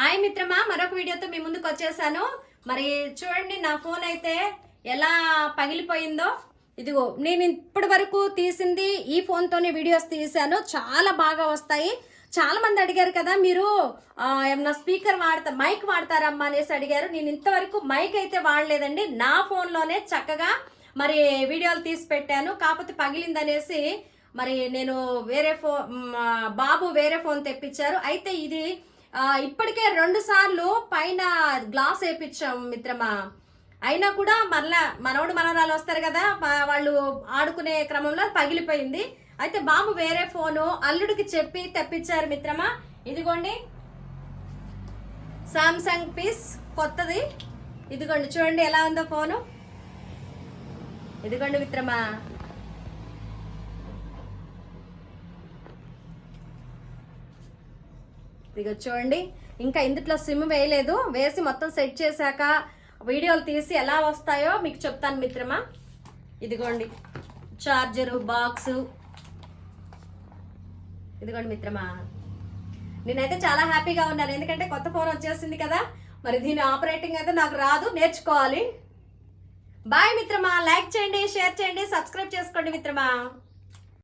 Hi మిత్రమా మరొక వీడియోతో మీ ముందుకు వచ్చేసాను. మరి చూడండి నా ఫోన్ అయితే ఎలా పగిలిపోయిందో. ఇదిగో నేను ఇప్పటి వరకు తీసింది ఈ ఫోన్తోనే వీడియోస్ తీశాను. చాలా బాగా వస్తాయి. చాలా మంది అడిగారు కదా మీరు ఏమన్నా స్పీకర్ వాడతా మైక్ వాడతారమ్మా అనేసి అడిగారు. నేను ఇంతవరకు మైక్ అయితే వాడలేదండి. నా ఫోన్లోనే చక్కగా మరి వీడియోలు తీసి పెట్టాను. కాకపోతే పగిలిందనేసి మరి నేను వేరే ఫోన్ బాబు వేరే ఫోన్ తెప్పించారు. అయితే ఇది ఇప్పటికే రెండు సార్లు పైన గ్లాస్ వేయించాం మిత్రమా. అయినా కూడా మరలా మనవడు మనవరాలు వస్తారు కదా వాళ్ళు ఆడుకునే క్రమంలో పగిలిపోయింది. అయితే బాబు వేరే ఫోను అల్లుడికి చెప్పి తెప్పించారు మిత్రమా. ఇదిగోండి. సామ్సంగ్ పీస్ కొత్తది. ఇదిగోండి చూడండి ఎలా ఉందో ఫోను. ఇదిగోండి మిత్రమా. ఇదిగో చూడండి. ఇంకా ఇందుట్లో సిమ్ వేయలేదు. వేసి మొత్తం సెట్ చేశాక వీడియోలు తీసి ఎలా వస్తాయో మీకు చెప్తాను మిత్రమా. ఇదిగోండి. Charger box. ఇదిగోండి మిత్రమా. నేనైతే చాలా హ్యాపీగా ఉన్నాను. ఎందుకంటే కొత్త ఫోన్ వచ్చేసింది కదా. మరి దీని ఆపరేటింగ్ అయితే నాకు రాదు. నేర్చుకోవాలి. బాయ్ మిత్రమా. లైక్ చేయండి షేర్ చేయండి సబ్స్క్రైబ్ చేసుకోండి మిత్రమా.